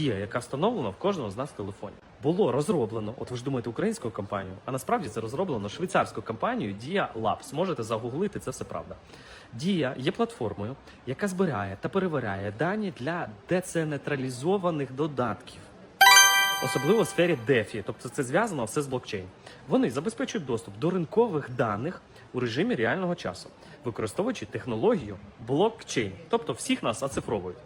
Дія, яка встановлена в кожному з нас в телефоні, було розроблено. От ви ж думаєте українську компанію, а насправді це розроблено швейцарською компанією Dia Labs. Можете загуглити, це все правда. Дія є платформою, яка збирає та перевіряє дані для децентралізованих додатків. Особливо в сфері DeFi, тобто це зв'язано все з блокчейн. Вони забезпечують доступ до ринкових даних у режимі реального часу, використовуючи технологію блокчейн, тобто всіх нас оцифровують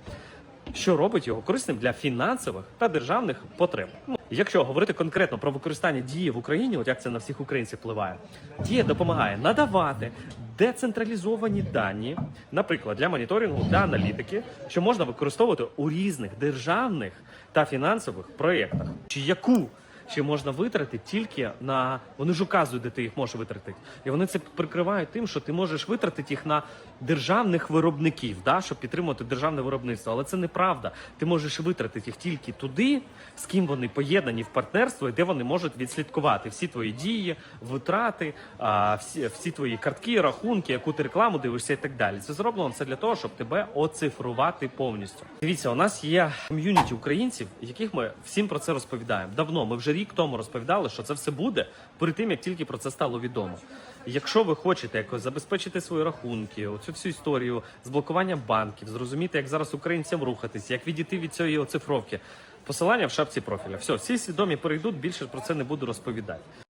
що робить його корисним для фінансових та державних потреб. Ну, якщо говорити конкретно про використання дії в Україні, от як це на всіх українців впливає, дія допомагає надавати децентралізовані дані, наприклад, для моніторингу та аналітики, що можна використовувати у різних державних та фінансових проєктах, чи яку чи можна витратити тільки на вони ж указують, де ти їх можеш витратити, і вони це прикривають тим, що ти можеш витратити їх на державних виробників, да, щоб підтримувати державне виробництво. Але це неправда. Ти можеш витратити їх тільки туди, з ким вони поєднані в партнерство, і де вони можуть відслідкувати всі твої дії, витрати, а, всі, всі твої картки, рахунки, яку ти рекламу дивишся і так далі. Це зроблено все для того, щоб тебе оцифрувати повністю. Дивіться, у нас є ком'юніті українців, яких ми всім про це розповідаємо. Давно ми вже рік тому розповідали, що це все буде перед тим, як тільки про це стало відомо. Якщо ви хочете якось забезпечити свої рахунки, оцю всю історію з блокуванням банків, зрозуміти, як зараз українцям рухатися, як відійти від цієї оцифровки. Посилання в шапці профіля. Все, всі свідомі перейдуть. Більше про це не буду розповідати.